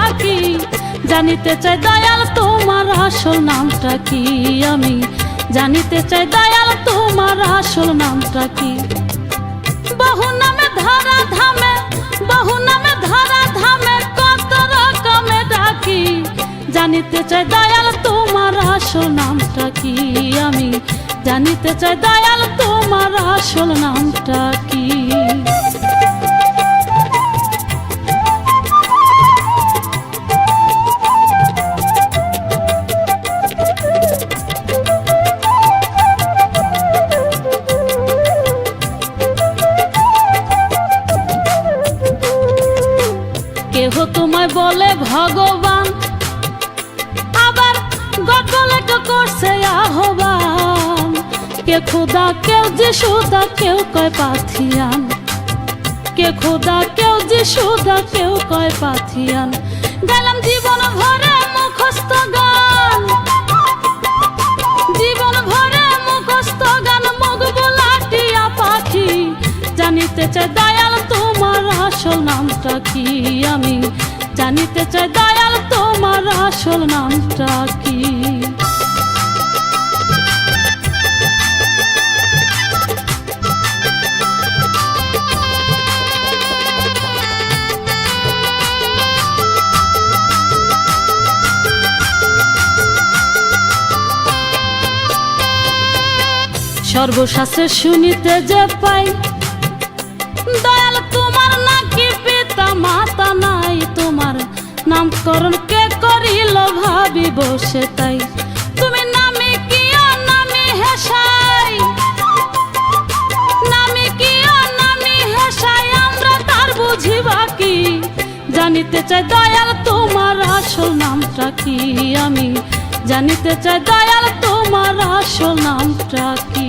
ডাকি জানিতে চাই দয়াল তোমার আসল নামটা কি আমি? জানিতে চাই দয়াল তোমার আসল নামটা কি? বহু নামে ধারা ধামে, বহু নামে ধারা ধামে কত রকমে ডাকি। জানিতে চাই দয়াল তোমার আসল নামটা কি আমি? জানিতে চাই দয়াল তোমার আসল নামটা কি? কেহ তোমায় বলে ভগবান। আবার গল্প করছে আহ্বান। কে খোদা, কেউ যে সুদা, কেউ কয় পাথিয়ান। কে খোদা, কেউ যে সুদা, কেউ কয় পাথিয়ান। গেলাম জীবন ভরে মুখস্থ গান। জীবন ভরে মুখস্থ গান মুখ বোলাটিয়া পাখি। জানিতে তোমার আসল নামটা কি আমি? জানিতে চাই দয়াল, তোমার আসল নামটা কি? সর্বশাস্ত্রে শুনিতে যে পাই নামকরণ কে করিল ভাবি বসে তাই তুমি নামে কিয়া নামে হেসাই? নামে কিয়া নামে হেসাই আমরা তার বুঝিবা কি? জানিতে চাই দয়াল তোমার আসল নামটা কি? আমি জানিতে চাই দয়াল তোমার আসল নামটা কি?